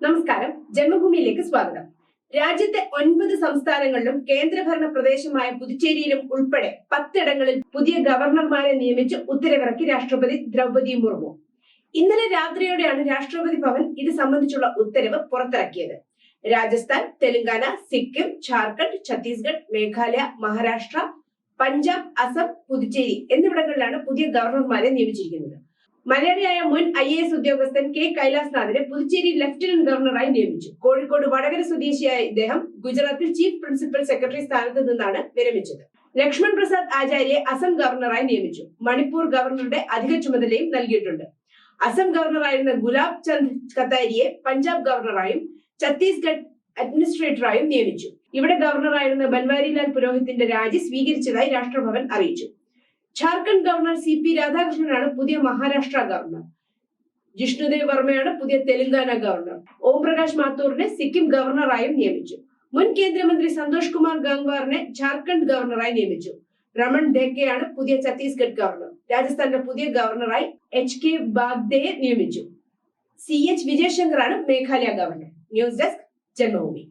നമസ്കാരം. ജന്മഭൂമിയിലേക്ക് സ്വാഗതം. രാജ്യത്തെ ഒൻപത് സംസ്ഥാനങ്ങളിലും കേന്ദ്രഭരണ പ്രദേശമായ പുതുച്ചേരിയിലും ഉൾപ്പെടെ പത്തിടങ്ങളിൽ പുതിയ ഗവർണർമാരെ നിയമിച്ച് ഉത്തരവിറക്കി രാഷ്ട്രപതി ദ്രൗപദി മുർമു. ഇന്നലെ രാത്രിയോടെയാണ് രാഷ്ട്രപതി ഭവൻ ഇത് സംബന്ധിച്ചുള്ള ഉത്തരവ് പുറത്തിറക്കിയത്. രാജസ്ഥാൻ തെലങ്കാന സിക്കിം ഝാർഖണ്ഡ് ഛത്തീസ്ഗഡ് മേഘാലയ മഹാരാഷ്ട്ര പഞ്ചാബ് അസം പുതുച്ചേരി എന്നിവിടങ്ങളിലാണ് പുതിയ ഗവർണർമാരെ നിയമിച്ചിരിക്കുന്നത്. മലയാളിയായ മുൻ ഐ എ എസ് ഉദ്യോഗസ്ഥൻ കെ കൈലാസ്നാഥിനെ പുതുച്ചേരി ലഫ്റ്റനന്റ് ഗവർണറായി നിയമിച്ചു. കോഴിക്കോട് വടകര സ്വദേശിയായ ഇദ്ദേഹം ഗുജറാത്തിൽ ചീഫ് പ്രിൻസിപ്പൽ സെക്രട്ടറി സ്ഥാനത്ത് നിന്നാണ് വിരമിച്ചത്. ലക്ഷ്മൺ പ്രസാദ് ആചാര്യയെ അസം ഗവർണറായി നിയമിച്ചു. മണിപ്പൂർ ഗവർണറുടെ അധിക ചുമതലയും നൽകിയിട്ടുണ്ട്. അസം ഗവർണറായിരുന്ന ഗുലാബ് ചന്ദ് കത്താരിയെ പഞ്ചാബ് ഗവർണറായും ഛത്തീസ്ഗഡ് അഡ്മിനിസ്ട്രേറ്ററായും നിയമിച്ചു. ഇവിടെ ഗവർണറായിരുന്ന ബൻവാരിലാൽ പുരോഹിത്തിന്റെ രാജി സ്വീകരിച്ചതായി രാഷ്ട്രഭവൻ അറിയിച്ചു. ഝാർഖണ്ഡ് ഗവർണർ സി പി രാധാകൃഷ്ണനാണ് പുതിയ മഹാരാഷ്ട്ര ഗവർണർ. ജിഷ്ണുദേവ് വർമ്മയാണ് പുതിയ തെലങ്കാന ഗവർണർ. ഓം പ്രകാശ് മാത്തൂറിനെ സിക്കിം ഗവർണറായും നിയമിച്ചു. മുൻ കേന്ദ്രമന്ത്രി സന്തോഷ് കുമാർ ഗംഗ്വാറിനെ ഝാർഖണ്ഡ് ഗവർണറായി നിയമിച്ചു. രമൺ ധേക്കയാണ് പുതിയ ഛത്തീസ്ഗഡ് ഗവർണർ. രാജസ്ഥാന്റെ പുതിയ ഗവർണറായി എച്ച് കെ ബാഗ്ദയെ നിയമിച്ചു. C H വിജയശങ്കറാണ് Meghalaya governor. News desk Janmabhumi.